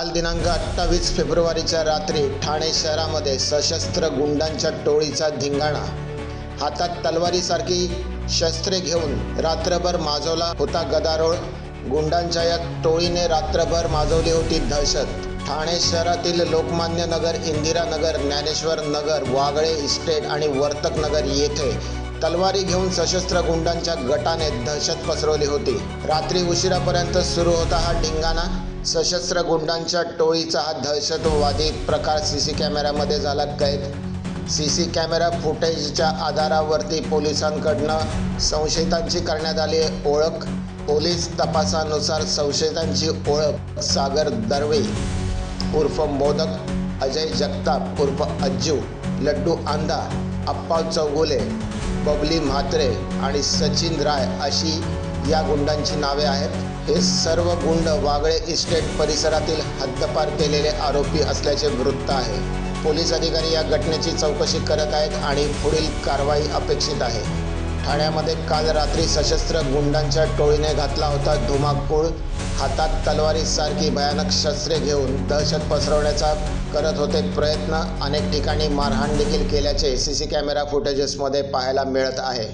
काल दिनांक अठ्ठावीस फेब्रुवारीच्या रात्री ठाणे शहरामध्ये सशस्त्र गुंडांच्या टोळीचा धिंगाणा. हातात तलवारीसारखी शस्त्रे घेऊन रात्रभर माजवला होता गदारोळ. गुंडांच्या या टोळीने रात्रभर माजवली होती दहशत. ठाणे शहरातील लोकमान्य नगर इंदिरा नगर ज्ञानेश्वर नगर वागळे इस्टेट आणि वर्तक नगर येथे तलवारी घेऊन सशस्त्र गुंडांच्या गटाने दहशत पसरवली होती. रात्री उशिरापर्यंत सुरू होता हा ढिंगाणा. सशस्त्र गुंडांच्या टोळीचा हा दहशतवादी प्रकार सी सी कॅमेऱ्यामध्ये झाला कैद. सी सी कॅमेरा फुटेजच्या आधारावरती पोलिसांकडनं संशयितांची करण्यात आली ओळख. पोलीस तपासानुसार संशयितांची ओळख सागर दर्वे उर्फ मोदक अजय जगताप उर्फ अज्जू लड्डू आंधा अप्पा चौगुले बबली म्हात्रे आणि सचिन राय अशी या गुंडांची नावे आहेत. हे सर्व गुंड वागळे इस्टेट परिसरातील हद्दपार केलेले आरोपी असल्याचे वृत्त आहे. पोलीस अधिकारी या घटनेची चौकशी करत आहेत आणि पुढील कारवाई अपेक्षित आहे. ठाण्यामध्ये काल रात्री सशस्त्र गुंडांच्या टोळीने घातला होता धुमाकूळ. हातात तलवारीसारखी भयानक शस्त्रे घेऊन दहशत पसरवण्याचा करत होते प्रयत्न. अनेक ठिकाणी मारहाण देखील केल्याचे सी सी कॅमेरा फुटेजेसमध्ये पाहायला मिळत आहे.